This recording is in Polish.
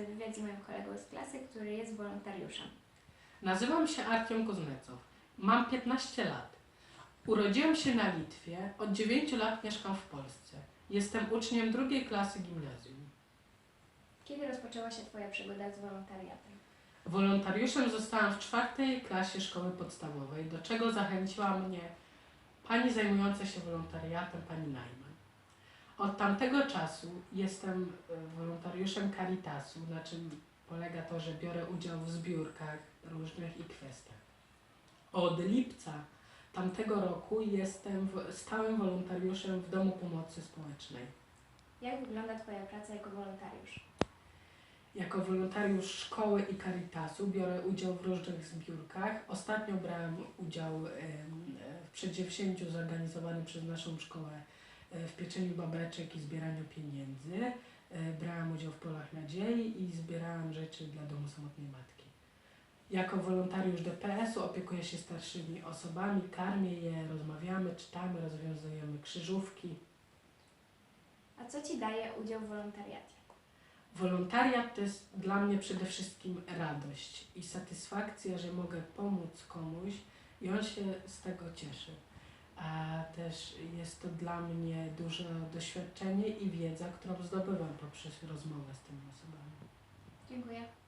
porozmawiać z moim kolegą z klasy, który jest wolontariuszem. Nazywam się Artiom Kuznecow. Mam 15 lat. Urodziłem się na Litwie. Od 9 lat mieszkam w Polsce. Jestem uczniem drugiej klasy gimnazjum. Kiedy rozpoczęła się Twoja przygoda z wolontariatem? Wolontariuszem zostałam w czwartej klasie szkoły podstawowej, do czego zachęciła mnie pani zajmująca się wolontariatem, pani Najman. Od tamtego czasu jestem e, wolontariuszem Caritasu, na czym polega to, że biorę udział w zbiórkach różnych i kwestiach. Od lipca tamtego roku jestem stałym wolontariuszem w Domu Pomocy Społecznej. Jak wygląda Twoja praca jako wolontariusz? Jako wolontariusz szkoły i Caritasu biorę udział w różnych zbiórkach. Ostatnio brałem udział w przedsięwzięciu zorganizowanym przez naszą szkołę w pieczeniu babeczek i zbieraniu pieniędzy. E, Brałem udział w Polach Nadziei i zbierałem rzeczy dla Domu Samotnej Matki. Jako wolontariusz DPS-u opiekuję się starszymi osobami, karmię je, rozmawiamy, czytamy, rozwiązujemy krzyżówki. A co Ci daje udział w wolontariacie? Wolontariat to jest dla mnie przede wszystkim radość i satysfakcja, że mogę pomóc komuś i on się z tego cieszy. Też jest to dla mnie duże doświadczenie i wiedza, którą zdobywam poprzez rozmowę z tymi osobami. Dziękuję.